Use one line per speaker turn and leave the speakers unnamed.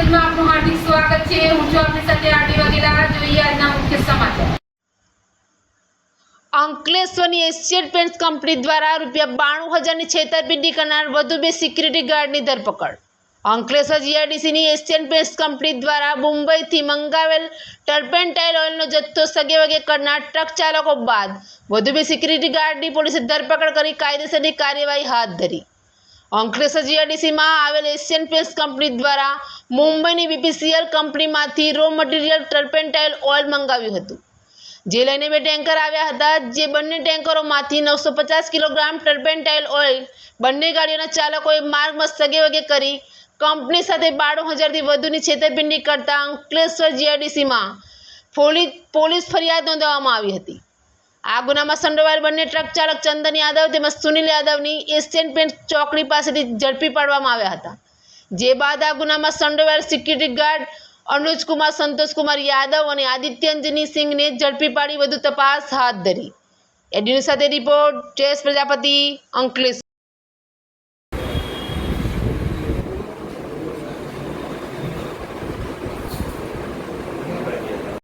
ન્યૂઝમાં આપનું હાર્દિક સ્વાગત છે. હું છું આપની સાથે આરડી વગેરા જોઈએ આજના મુખ્ય સમાચાર. અંકલેશ્વરની એશિયન પેન્ટ્સ કંપની દ્વારા રૂપિયા બાણું હજારની છેતરપિંડી કરનાર વધુ બે સિક્યુરિટી ગાર્ડની ધરપકડ. અંકલેશ્વર જીઆરડીસીની એશિયન પેસ્ટ કંપની દ્વારા મુંબઈથી મંગાવેલ ટર્પેન્ટાઇલ ઓઇલનો જથ્થો સગે વગે કરનાર ટ્રક ચાલકો બાદ વધુ બે સિક્યુરિટી ગાર્ડની પોલીસે ધરપકડ કરી કાયદેસરની કાર્યવાહી હાથ ધરી. અંકલેશ્વર જીઆઈડીસીમાં આવેલ એશિયન પેસ્ટ કંપની દ્વારા મુંબઈની બીપીસીએલ કંપનીમાંથી રો મટીરિયલ ટર્પેન્ટાઇલ ઓઇલ મંગાવ્યું હતું. જે લઈને બે ટેન્કર આવ્યા હતા, જે બંને ટેન્કરોમાંથી નવસો પચાસ કિલોગ્રામ ટર્પેન્ટાઇલ ઓઇલ બંને ગાડીઓના ચાલકોએ માર્ગમાં સગે વગે કરી કંપની સાથે બાણું હજારથી વધુની છેતરપિંડી કરતા અંકલેશ્વર જીઆઈડીસીમાં પોલીસ પોલીસ ફરિયાદ નોંધવામાં આવી હતી. આ ગુનામાં સંડોવાયેલ બંને ટ્રક ચાલક ચંદન યાદવ તેમજ સુનિલ યાદવની એશિયન પેન્ટ ચોકડી પાસેથી ઝડપી પાડવામાં આવ્યા હતા. જે બાદ આ ગુનામાં સંડોવાયેલ સિક્યુરિટી ગાર્ડ અનુજકુમાર સંતોષકુમાર યાદવ અને આદિત્યંજની સિંહને ઝડપી પાડી વધુ તપાસ હાથ ધરી. એડ્યુ સાથે રિપોર્ટ, જયેશ પ્રજાપતિ અંકલેશ